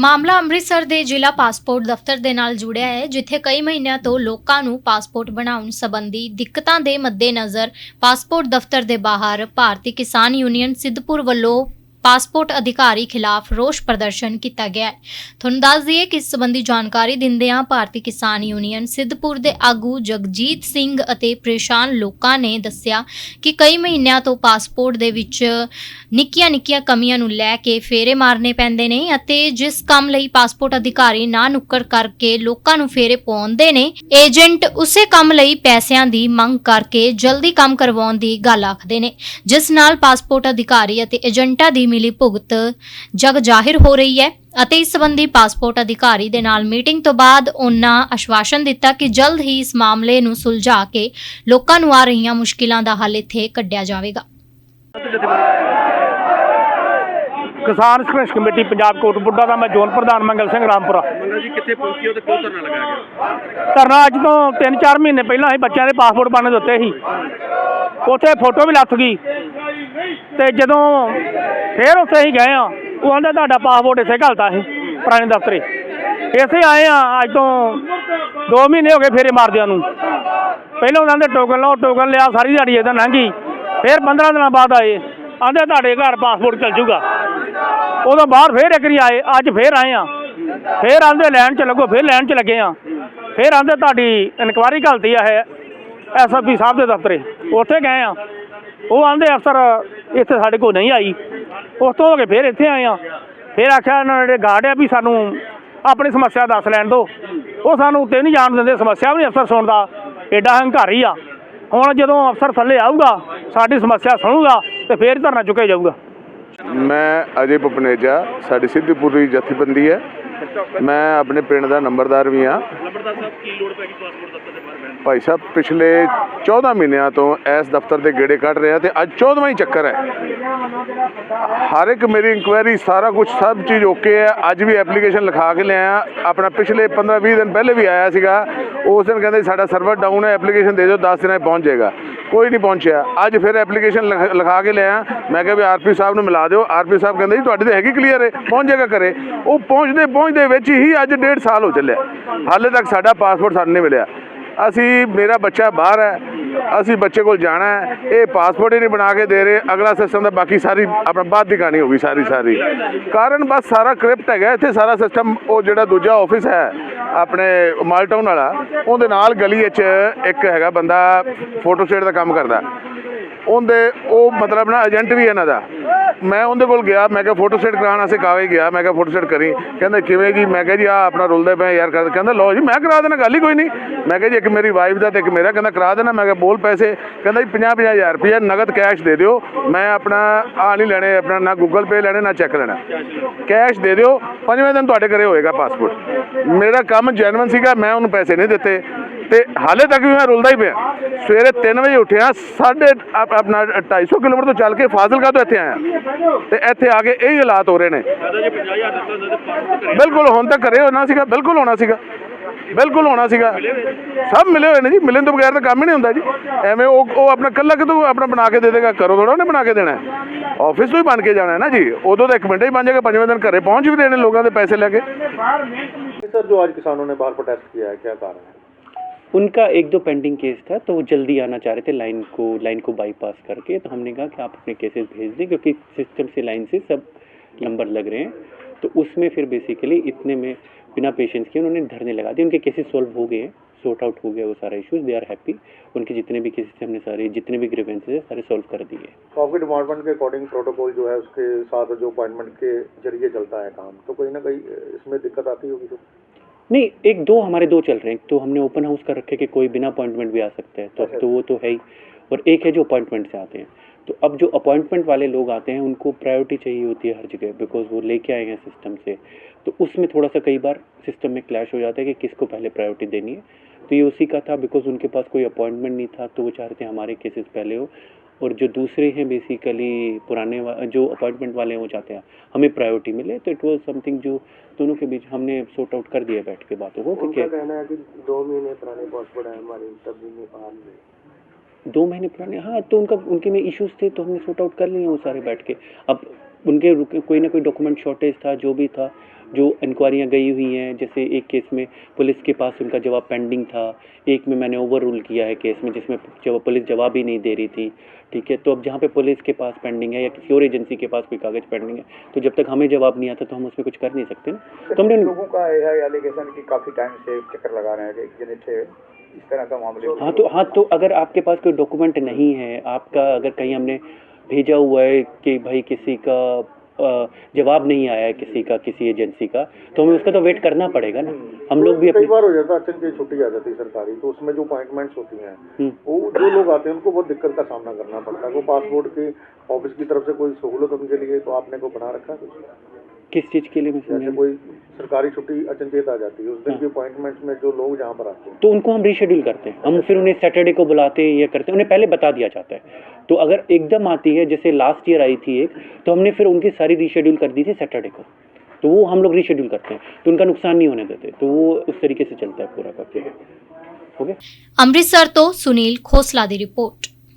ਮਾਮਲਾ ਅੰਮ੍ਰਿਤਸਰ ਦੇ ਜ਼ਿਲ੍ਹਾ ਪਾਸਪੋਰਟ ਦਫ਼ਤਰ ਦੇ ਨਾਲ ਜੁੜਿਆ ਹੈ, ਜਿੱਥੇ ਕਈ ਮਹੀਨਿਆਂ ਤੋਂ ਲੋਕਾਂ ਨੂੰ ਪਾਸਪੋਰਟ ਬਣਾਉਣ ਸੰਬੰਧੀ ਦਿੱਕਤਾਂ ਦੇ ਮੱਦੇਨਜ਼ਰ ਪਾਸਪੋਰਟ ਦਫ਼ਤਰ ਦੇ ਬਾਹਰ ਭਾਰਤੀ ਕਿਸਾਨ ਯੂਨੀਅਨ ਸਿੱਧਪੁਰ ਵੱਲੋਂ ਪਾਸਪੋਰਟ ਅਧਿਕਾਰੀ ਖਿਲਾਫ ਰੋਸ ਪ੍ਰਦਰਸ਼ਨ ਕੀਤਾ ਗਿਆ ਹੈ। ਤੁਹਾਨੂੰ ਦੱਸ ਦਈਏ ਕਿ ਇਸ ਸੰਬੰਧੀ ਜਾਣਕਾਰੀ ਦਿੰਦਿਆਂ ਭਾਰਤੀ ਕਿਸਾਨ ਯੂਨੀਅਨ ਸਿੱਧਪੁਰ ਦੇ ਆਗੂ ਜਗਜੀਤ ਸਿੰਘ ਅਤੇ ਪਰੇਸ਼ਾਨ ਲੋਕਾਂ ਨੇ ਦੱਸਿਆ ਕਿ ਕਈ ਮਹੀਨਿਆਂ ਤੋਂ ਪਾਸਪੋਰਟ ਦੇ ਵਿੱਚ ਨਿੱਕੀਆਂ-ਨਿੱਕੀਆਂ ਕਮੀਆਂ ਨੂੰ ਲੈ ਕੇ ਫੇਰੇ ਮਾਰਨੇ ਪੈਂਦੇ ਨੇ ਅਤੇ ਜਿਸ ਕੰਮ ਲਈ ਪਾਸਪੋਰਟ ਅਧਿਕਾਰੀ ਨਾ ਨੁੱਕਰ ਕਰਕੇ ਲੋਕਾਂ ਨੂੰ ਫੇਰੇ ਪਾਉਂਦੇ ਨੇ, ਏਜੰਟ ਉਸੇ ਕੰਮ ਲਈ ਪੈਸਿਆਂ ਦੀ ਮੰਗ ਕਰਕੇ ਜਲਦੀ ਕੰਮ ਕਰਵਾਉਣ ਦੀ ਗੱਲ ਆਖਦੇ ਨੇ। ਜਿਸ ਨਾਲ ਪਾਸਪੋਰਟ ਅਧਿਕਾਰੀ ਅਤੇ ਏਜੰਟਾਂ ਦੀ ਮਿਲੀ ਭੁਗਤ। ਜਗ ਜ਼ਾਹਿਰ ਹੋ ਰਹੀ ਹੈ ਅਤੇ ਇਸ ਸੰਬੰਧੀ ਪਾਸਪੋਰਟ ਅਧਿਕਾਰੀ ਦੇ ਨਾਲ ਮੀਟਿੰਗ ਤੋਂ ਬਾਅਦ ਉਹਨਾਂ ਆਸ਼ਵਾਸਨ ਦਿੱਤਾ ਕਿ ਜਲਦ ਹੀ ਇਸ ਮਾਮਲੇ ਨੂੰ ਸੁਲਝਾ ਕੇ ਲੋਕਾਂ ਨੂੰ ਆ ਰਹੀਆਂ ਮੁਸ਼ਕਿਲਾਂ ਦਾ ਹੱਲ ਇੱਥੇ ਕੱਢਿਆ ਜਾਵੇਗਾ। ਕਿਸਾਨ ਸੰਘਰਸ਼ ਕਮੇਟੀ ਪੰਜਾਬ ਕੋਟਪੁੱਡਾ ਦਾ ਮੈਂ ਜ਼ੋਨ ਪ੍ਰਧਾਨ ਮੰਗਲ ਸਿੰਘ ਰਾਮਪੁਰਾ। ਮੰਗਲ ਜੀ ਕਿੱਥੇ ਪਹੁੰਚੀ ਹੋ ਤੇ ਕਿਉਂ ਧਰਨਾ ਲਗਾਇਆ ਗਿਆ? ਧਰਨਾ ਅੱਜ ਤੋਂ 3-4 ਮਹੀਨੇ ਪਹਿਲਾਂ ਅਸੀਂ ਬੱਚਿਆਂ ਦੇ ਪਾਸਪੋਰਟ ਬਣਨ ਦਿੱਤੇ ਸੀ ਉੱਥੇ ਫੋਟੋ ਵੀ ਲੱਥ ਗਈ। ਤੇ ਜਦੋਂ ਫੇਰ ਉੱਥੇ ਅਸੀਂ ਗਏ ਆ ਉਹ ਆਂਦਾ ਤੁਹਾਡਾ ਪਾਸਪੋਰਟ ਇਸੇ ਘਲਤਾ ਸੀ, ਪੁਰਾਣੇ ਦਫ਼ਤਰੇ ਇਸੇ ਆਏ ਆ ਅੱਜ ਤੋਂ 2 ਮਹੀਨੇ ਹੋ ਗਏ ਫੇਰੇ ਮਾਰਦਿਆਂ ਨੂੰ। ਪਹਿਲਾਂ ਉਹਨਾਂ ਦੇ ਟੋਕਨ ਲਓ ਟੋਕਨ ਲਿਆ, ਸਾਰੀ ਦਿਹਾੜੀ ਇਹਦਾ ਲੰਘੀ। ਫੇਰ 15 ਦਿਨਾਂ ਬਾਅਦ ਆਏ। ਆਂਦੇ ਤੁਹਾਡੇ ਘਰ ਪਾਸਪੋਰਟ ਚੱਲ ਜੂਗਾ। ਉਦੋਂ ਬਾਅਦ ਫੇਰ ਇੱਕ ਵਾਰੀ ਆਏ, ਅੱਜ ਫੇਰ ਆਏ ਆ ਫੇਰ ਆਂਦੇ ਲੈਣ ਚ ਲੱਗੋ, ਫੇਰ ਲੈਣ ਚ ਲੱਗੇ ਆ ਫੇਰ ਆਂਦੇ ਤੁਹਾਡੀ ਇਨਕੁਆਰੀ ਘਲਤੀ ਆ ਹੈ ਐਸਐਸਪੀ ਸਾਹਿਬ ਦੇ ਦਫ਼ਤਰੇ। ਉੱਥੇ ਗਏ ਆ ਉਹ ਆਂਦੇ, ਅਫਸਰ, ਇੱਥੇ ਸਾਡੇ ਕੋਲ ਨਹੀਂ ਆਈ। ਉਸ ਤੋਂ ਹੋ ਕੇ ਫਿਰ ਇੱਥੇ ਆਏ ਆ ਫਿਰ ਆਖਿਆ ਇਹਨਾਂ ਨੇ ਜਿਹੜੇ ਗਾਰਡ ਆ ਵੀ ਸਾਨੂੰ ਆਪਣੀ ਸਮੱਸਿਆ ਦੱਸ ਲੈਣ ਦਿਓ। ਉਹ ਸਾਨੂੰ ਉੱਤੇ ਨਹੀਂ ਜਾਣ ਦਿੰਦੇ, ਸਮੱਸਿਆ ਵੀ ਨਹੀਂ ਅਫਸਰ ਸੁਣਦਾ। ਐਡਾ ਹੰਕਾਰੀ ਆ। ਹੁਣ ਜਦੋਂ ਅਫਸਰ ਥੱਲੇ ਆਊਗਾ, ਸਾਡੀ ਸਮੱਸਿਆ ਸੁਣੂਗਾ ਤੇ ਫੇਰ ਧਰਨਾ ਚੁੱਕਿਆ ਜਾਊਗਾ। ਮੈਂ ਅਜੇ ਪਪਨੇਜਾ ਸਾਡੀ ਸਿੱਧੀਪੁਰੀ ਜਥੇਬੰਦੀ ਹੈ। ਮੈਂ ਆਪਣੇ ਪਿੰਡ ਦਾ ਨੰਬਰਦਾਰ ਵੀ ਹਾਂ। ਲੰਬੜਦਾਰ ਸਾਹਿਬ ਕੀ ਲੋੜ ਪੈ ਗਈ ਪਾਸਪੋਰਟ ਦਫ਼ਤਰ ਦੇ ਬਾਹਰ ਬੈਠਣ ਭਾਈ ਸਾਹਿਬ, ਪਿਛਲੇ 14 ਮਹੀਨਿਆਂ ਤੋਂ ਇਸ ਦਫ਼ਤਰ ਦੇ ਗੇੜੇ ਕੱਢ ਰਿਹਾ ਤੇ ਅੱਜ 14ਵਾਂ ਹੀ ਚੱਕਰ ਹੈ। ਹਰ ਇੱਕ ਮੇਰੀ ਇਨਕੁਆਇਰੀ, ਸਾਰਾ ਕੁਝ, ਸਭ ਚੀਜ਼ ਓਕੇ ਹੈ। ਅੱਜ ਵੀ ਐਪਲੀਕੇਸ਼ਨ ਲਿਖਾ ਕੇ ਲਿਆਇਆ। ਆਪਣਾ ਪਿਛਲੇ 15-20 ਦਿਨ ਪਹਿਲੇ ਵੀ ਆਇਆ ਸੀਗਾ। ਉਸ ਦਿਨ ਕਹਿੰਦੇ ਸਾਡਾ ਸਰਵਰ ਡਾਊਨ ਹੈ, ਐਪਲੀਕੇਸ਼ਨ ਦੇ ਦਿਓ 10 ਦਿਨਾਂ 'ਚ ਪਹੁੰਚ ਜਾਏਗਾ। ਕੋਈ ਨਹੀਂ ਪਹੁੰਚਿਆ। ਅੱਜ ਫਿਰ ਐਪਲੀਕੇਸ਼ਨ ਲਿਖ- ਲਿਖਾ ਕੇ ਲਿਆ ਮੈਂ ਕਿਹਾ ਵੀ ਆਰਪੀ ਸਾਹਿਬ ਨੂੰ ਮਿਲਾ ਦਿਓ। ਆਰਪੀ ਸਾਹਿਬ ਕਹਿੰਦੇ ਜੀ, ਤੁਹਾਡੀ ਤਾਂ ਹੈਗੀ ਕਲੀਅਰ ਹੈ ਪਹੁੰਚ ਜਾਏਗਾ ਘਰੇ। ਉਹ ਪਹੁੰਚਦੇ ਪਹੁੰਚਦੇ ਵਿੱਚ ਹੀ ਅੱਜ ਡੇਢ ਸਾਲ ਹੋ ਚੱਲਿਆ। ਹਾਲੇ ਤੱਕ ਸਾਡਾ ਪਾਸਪੋਰਟ ਸਾਨੂੰ ਨਹੀਂ ਮਿਲਿਆ। ਅਸੀਂ, ਮੇਰਾ ਬੱਚਾ ਬਾਹਰ ਹੈ, ਅਸੀਂ ਬੱਚੇ ਕੋਲ ਜਾਣਾ ਹੈ, ਇਹ ਪਾਸਪੋਰਟ ਹੀ ਨਹੀਂ ਬਣਾ ਕੇ ਦੇ ਰਹੇ, ਅਗਲਾ ਸਿਸਟਮ ਦਾ ਬਾਕੀ ਸਾਰੀ, ਆਪਣਾ ਬਾਅਦ ਦੀ ਕਹਾਣੀ ਹੋ ਗਈ ਸਾਰੀ ਸਾਰੀ। ਕਾਰਨ ਬਸ ਸਾਰਾ ਕ੍ਰਿਪਟ ਹੈਗਾ, ਇੱਥੇ ਸਾਰਾ ਸਿਸਟਮ ਉਹ ਜਿਹੜਾ ਦੂਜਾ ਆਫਿਸ ਹੈ, ਆਪਣੇ ਮਾਲਟਾਊਨ ਵਾਲਾ, ਉਹਦੇ ਨਾਲ ਗਲੀ ਵਿੱਚ ਇੱਕ ਹੈਗਾ ਬੰਦਾ ਫੋਟੋ ਸਟੇਟ ਦਾ ਕੰਮ ਕਰਦਾ। ਉਹਦੇ, ਉਹ ਮਤਲਬ ਨਾ ਏਜੰਟ ਵੀ ਇਹਨਾਂ ਦਾ। ਮੈਂ ਉਹਦੇ ਕੋਲ ਗਿਆ, ਮੈਂ ਕਿਹਾ ਫੋਟੋ ਸੈਟ ਕਰਾਉਣ ਵਾਸਤੇ ਕਾਵੇ ਗਿਆ, ਮੈਂ ਕਿਹਾ ਫੋਟੋ ਸਟੇਟ ਕਰੀ। ਕਹਿੰਦਾ, ਕਿਵੇਂ ਜੀ? ਮੈਂ ਕਿਹਾ, ਜੀ ਆ ਆਪਣਾ ਰੁਲਦੇ ਪਏ ਯਾਰ ਕਰ ਕਹਿੰਦਾ, ਲਓ ਜੀ, ਮੈਂ ਕਰਾ ਦੇਣਾ, ਗੱਲ ਹੀ ਕੋਈ ਨਹੀਂ। ਮੈਂ ਕਿਹਾ, ਜੀ, ਇੱਕ ਮੇਰੀ ਵਾਈਫ ਦਾ ਤੇ ਇੱਕ ਮੇਰਾ, ਕਹਿੰਦਾ, ਕਰਾ ਦੇਣਾ। ਮੈਂ ਕਿਹਾ, ਬੋਲ ਪੈਸੇ। ਕਹਿੰਦਾ, ਜੀ 50 ਹਜ਼ਾਰ ਰੁਪਏ ਨਗਦ ਕੈਸ਼ ਦੇ ਦਿਓ। ਮੈਂ ਆਪਣਾ ਆ ਨਹੀਂ ਲੈਣੇ, ਆਪਣਾ ਨਾ ਗੂਗਲ ਪੇ ਲੈਣੇ, ਨਾ ਚੈੱਕ ਲੈਣਾ। ਕੈਸ਼ ਦੇ ਦਿਓ। ਪੰਜਵੇਂ ਦਿਨ ਤੁਹਾਡੇ ਘਰੇ ਹੋਏਗਾ ਪਾਸਪੋਰਟ ਮੇਰਾ ਕੰਮ ਜੈਨੂਇਨ ਸੀਗਾ, ਮੈਂ ਉਹਨੂੰ ਪੈਸੇ ਨਹੀਂ ਦਿੱਤੇ। ਤੇ ਹਾਲੇ ਤੱਕ ਵੀ ਮੈਂ ਰੁਲਦਾ ਹੀ ਪਿਆ ਸਵੇਰੇ 3 ਵਜੇ ਉੱਠਿਆ ਸਾਢੇ ਆਪ- ਆਪਣਾ 250 ਕਿਲੋਮੀਟਰ ਤੋਂ ਚੱਲ ਕੇ ਫਾਜ਼ਿਲਕਾ ਤੋਂ ਇੱਥੇ ਆਇਆ ਤੇ ਇੱਥੇ ਆ ਕੇ ਇਹ ਹਾਲਾਤ ਹੋ ਰਹੇ ਨੇ ਦਾਦਾ ਜੀ 50000 ਦਿੱਤਾ ਹੁੰਦਾ ਤੇ ਪਾਸਪੋਰਟ ਘਰੇ ਬਿਲਕੁਲ ਹੁਣ ਤਾਂ ਘਰੇ ਹੋਣਾ ਸੀਗਾ ਬਿਲਕੁਲ ਹੋਣਾ ਸੀਗਾ ਬਿਲਕੁਲ ਹੋਣਾ ਸੀਗਾ ਸਭ ਮਿਲੇ ਹੋਏ ਨੇ ਜੀ ਮਿਲਣ ਤੋਂ ਬਗੈਰ ਤਾਂ ਕੰਮ ਹੀ ਨਹੀਂ ਹੁੰਦਾ ਜੀ ਐਵੇਂ ਉਹ ਉਹ ਆਪਣਾ ਕੱਲਾ ਕਿਤੋਂ ਆਪਣਾ ਬਣਾ ਕੇ ਦੇ ਦੇਗਾ ਕਰੋ ਥੋੜਾ ਉਹਨੇ ਬਣਾ ਕੇ ਦੇਣਾ ਆਫਿਸ ਤੋਂ ਹੀ ਬਣ ਕੇ ਜਾਣਾ ਹੈ ਨਾ ਜੀ ਉਦੋਂ ਤਾਂ ਇੱਕ ਮਿੰਟ ਹੀ ਬਣ ਜਾਏਗਾ ਪੰਜਵੇਂ ਦਿਨ ਘਰੇ ਪਹੁੰਚ ਵੀ ਦੇਣੇ ਲੋਕਾਂ ਦੇ ਪੈਸੇ ਲੈ ਕੇ सर जो आज किसानों ने बाहर प्रोटेस्ट किया है क्या कारण है उनका एक दो पेंडिंग केस था तो वो जल्दी आना चाह रहे थे लाइन को लाइन को बाईपास करके। तो हमने कहा कि आप अपने केसेस भेज दें, क्योंकि सिस्टम से लाइन से सब नंबर लग रहे हैं। तो उसमें फिर बेसिकली इतने में बिना पेशेंस के उन्होंने धरने लगा दिए। उनके केसेस सॉल्व हो गए सॉर्ट आउट हो गया वो सारा इश्यूज़ दे आर हैप्पी उनके जितने भी केसेस हमने सारे, जितने भी ग्रीवेंसेस है, सारे सॉल्व कर दिए। तो आपके डिपार्टमेंट के अकॉर्डिंग प्रोटोकॉल जो है, उसके साथ जो अपॉइंटमेंट के ज़रिए चलता है काम तो कहीं ना कहीं इसमें दिक्कत आती होगी तो? नहीं एक दो हमारे दो चल रहे हैं। तो हमने ओपन हाउस कर रखे कि कोई बिना अपॉइंटमेंट भी आ सकता है तो अब तो वो तो है ही। और एक है जो अपॉइंटमेंट से आते हैं। तो अब जो अपॉइंटमेंट वाले लोग आते हैं उनको प्रायोरिटी चाहिए होती है हर जगह बिकॉज़ वो लेके आए हैं सिस्टम से। तो उसमें थोड़ा सा कई बार सिस्टम में क्लैश हो जाता है कि किसको पहले प्रायोरिटी देनी है। तो ये उसी का था बिकॉज़ उनके पास कोई अपॉइंटमेंट नहीं था तो वो चाहते हैं हमारे केसेस पहले हो। और जो दूसरे हैं बेसिकली पुराने वा- जो अपॉइंटमेंट वाले हैं वो चाहते हैं हमें प्रायोरिटी मिले तो इट वॉज़ समथिंग जो दोनों के बीच हमने सॉर्ट आउट कर दिया बैठ के बातों को कि क्या कहना है कि दो महीने पुराने पासपोर्ट है हमारे तब भी नहीं आ रहे दो महीने पुराने हाँ तो उनका उनके में इश्यूज़ थे तो हमने सॉर्ट आउट कर लिए वो सारे बैठ के। अब उनके कोई ना कोई डॉक्यूमेंट शॉर्टेज था जो भी था जो इंक्वायरियाँ गई हुई हैं जैसे एक केस में पुलिस के पास उनका जवाब पेंडिंग था एक में मैंने ओवर रूल किया है केस में जिसमें जब पुलिस जवाब ही नहीं दे रही थी ठीक है? तो अब जहाँ पे पुलिस के पास पेंडिंग है या किसी और एजेंसी के पास कोई कागज़ पेंडिंग है तो जब तक हमें जवाब नहीं आता तो हम उसमें कुछ कर नहीं सकते ना। तो हमने लोगों का यह एलिगेशन कि काफ़ी टाइम से चक्कर लगा रहे हैं थे इस तरह का मामले हाँ तो हाँ तो अगर आपके पास कोई डॉक्यूमेंट नहीं है आपका अगर कहीं हमने भेजा हुआ है कि भाई किसी का जवाब नहीं आया है किसी का किसी एजेंसी का तो हमें उसका तो वेट करना पड़ेगा ना। हम लोग भी कई अपने बार हो जाता है अचानक छुट्टी आ जाती है सरकारी तो उसमें जो अपॉइंटमेंट्स होती हैं हम्म। वो जो लोग आते हैं उनको बहुत दिक्कत का सामना करना पड़ता है। वो पासपोर्ट के ऑफ़िस की तरफ़ से कोई सहूलत उनके लिए तो आपने को बना रखा है किस चीज़ के लिए कोई सरकारी छुट्टी अचनचेत आ जाती है। उस दिन हाँ। की अपॉइंटमेंट में जो लोग जहाँ पर आते हैं। तो उनको हम रीशेड्यूल करते हैं। हम फिर उन्हें सैटरडे को बुलाते हैं या करते हैं। उन्हें पहले बता दिया जाता है। तो अगर एकदम आती है जैसे लास्ट ईयर आई थी एक तो हमने फिर उनकी सारी रीशेड्यूल कर दी थी सैटरडे को। तो वो हम लोग रीशेड्यूल करते हैं। तो उनका नुकसान नहीं होने देते। तो वो उस तरीके से चलता है पूरा का ओके? अमृतसर तो सुनील खोसला दी रिपोर्ट।